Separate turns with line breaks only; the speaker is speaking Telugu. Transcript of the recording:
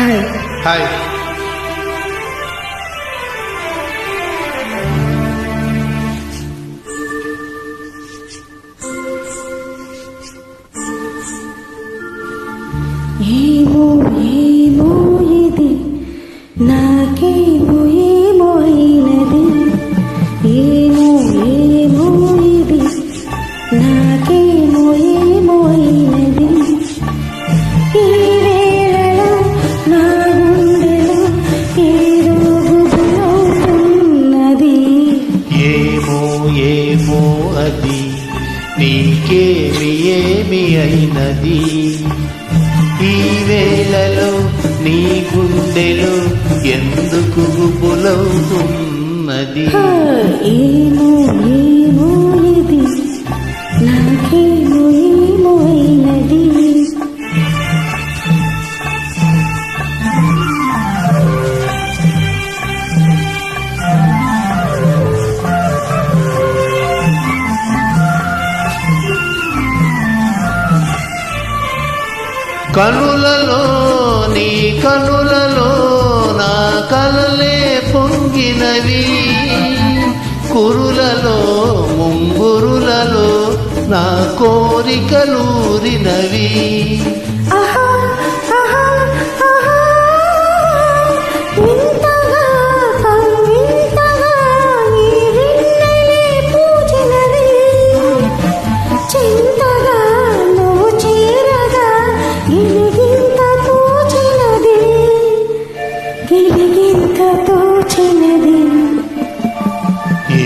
హాయ్
హాయ్
ఏమో ఏమో ఇది నాకేమో అయినది. ఈ వేళలో నీ గుండెలో
ఎందుకు గుబులవుతున్నది
ఏమో.
కనులలో నీ కనులలో నా కలలే పొంగినవి. కురులలో ముంగురులలో నా కోరికలూరినవి.
ఆహా